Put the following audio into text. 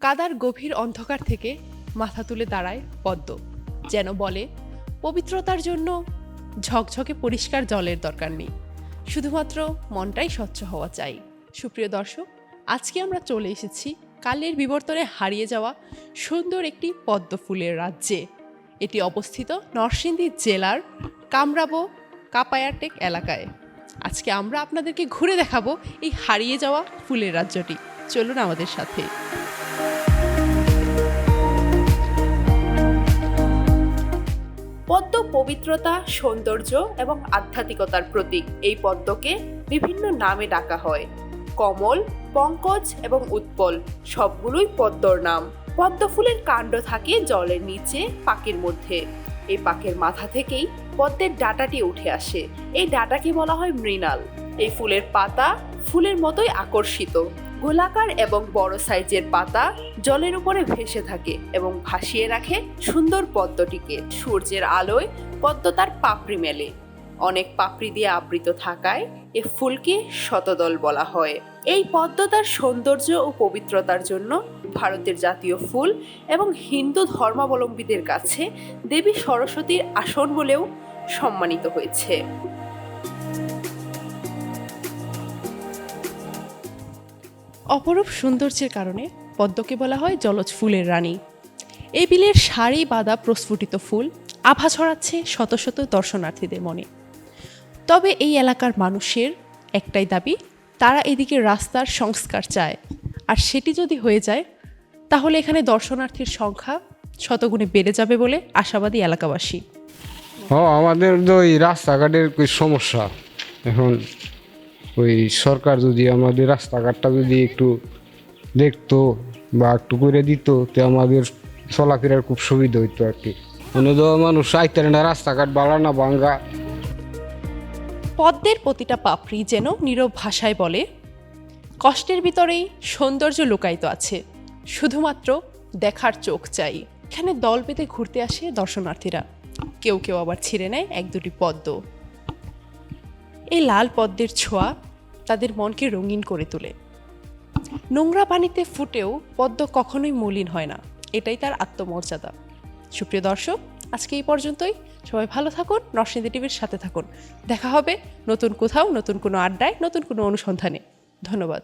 কাদার গভীর অন্ধকার থেকে মাথা তুলে দাঁড়ায় পদ্ম, যেন বলে, পবিত্রতার জন্য ঝকঝকে পরিষ্কার জলের দরকার নেই। শুধুমাত্র মনটাই স্বচ্ছ হওয়া চাই। সুপ্রিয় দর্শক, আজকে আমরা চলে এসেছি কালের বিবর্তনে হারিয়ে যাওয়া সুন্দর একটি পদ্ম ফুলের রাজ্যে। এটি অবস্থিত নরসিংদী জেলার কামরাবো কাপায়াটেক এলাকায়। আজকে আমরা আপনাদেরকে ঘুরে দেখাবো এই হারিয়ে যাওয়া ফুলের রাজ্যটি। চলুন আমাদের সাথে। পবিত্রতা, সৌন্দর্য এবং আধ্যাত্মিকতার প্রতীক। এই পদ্মকে বিভিন্ন নামে ডাকা হয়। কমল, পঙ্কজ এবং উৎপল, সবগুলোই পদ্মর নাম। পদ্ম ফুলের কাণ্ড থাকে জলের নিচে পাকের মধ্যে। এই পাকের মাথা থেকেই পদ্মের ডাটাটি উঠে আসে। এই ডাটাকে বলা হয় মৃণাল। এই ফুলের পাতা ফুলের মতোই আকর্ষিত। গোলাকার এবং বড় সাইজের পাতা জলের উপরে ভেসে থাকে এবং ভাসিয়ে রাখে সুন্দর পদ্মটিকে। সূর্যের আলোয় পদ্ম তার পাপড়ি মেলে। অনেক পাপড়ি দিয়ে আবৃত থাকায় এ ফুলকে শতদল বলা হয়। এই পদ্ম তার সৌন্দর্য ও পবিত্রতার জন্য ভারতের জাতীয় ফুল এবং হিন্দু ধর্মাবলম্বীদের কাছে দেবী সরস্বতীর আসন বলেও সম্মানিত হয়েছে। অপরূপ সৌন্দর্যের কারণে পদ্মকে বলা হয় জলজ ফুলের রানী। এই বিলের সারি বাঁধা প্রস্ফুটিত ফুল আভা ছড়াচ্ছে শত শত দর্শনার্থীদের মনে। তবে এই এলাকার মানুষের একটাই দাবি, তারা এদিকে রাস্তার সংস্কার চায়। আর সেটি যদি হয়ে যায়, তাহলে এখানে দর্শনার্থীর সংখ্যা শতগুণে বেড়ে যাবে বলে আশাবাদী এলাকাবাসী। হ আমাদের তো ওই রাস্তাঘাটের সমস্যা? এখন ওই সরকার যদি আমাদের রাস্তাঘাটটা যদি একটু দেখতো বা একটু করে দিত, তো আমাদের চলাফেরার খুব সুবিধা হইতো আর কি। মানে তো মানুষ আইতে না রাস্তাঘাট বাড়া না ভাঙ্গা। পদ্মের প্রতিটা পাপড়ি যেন নীরব ভাষায় বলে, কষ্টের ভিতরেই সৌন্দর্য লুকায়িত আছে, শুধুমাত্র দেখার চোখ চাই। এখানে দল পেতে ঘুরতে আসে দর্শনার্থীরা। কেউ কেউ আবার ছিঁড়ে নেয় এক দুটি পদ্ম। এই লাল পদ্মের ছোঁয়া তাদের মনকে রঙিন করে তোলে। নোংরা পানিতে ফুটেও পদ্ম কখনোই মলিন হয় না। এটাই তার আত্মমর্যাদা। সুপ্রিয় দর্শক, আজকে এই পর্যন্তই। সবাই ভালো থাকুন নরসিংদী টিভির সাথে থাকুন। দেখা হবে নতুন কোথাও, নতুন কোনো আড্ডায়, নতুন কোনো অনুসন্ধানে। ধন্যবাদ।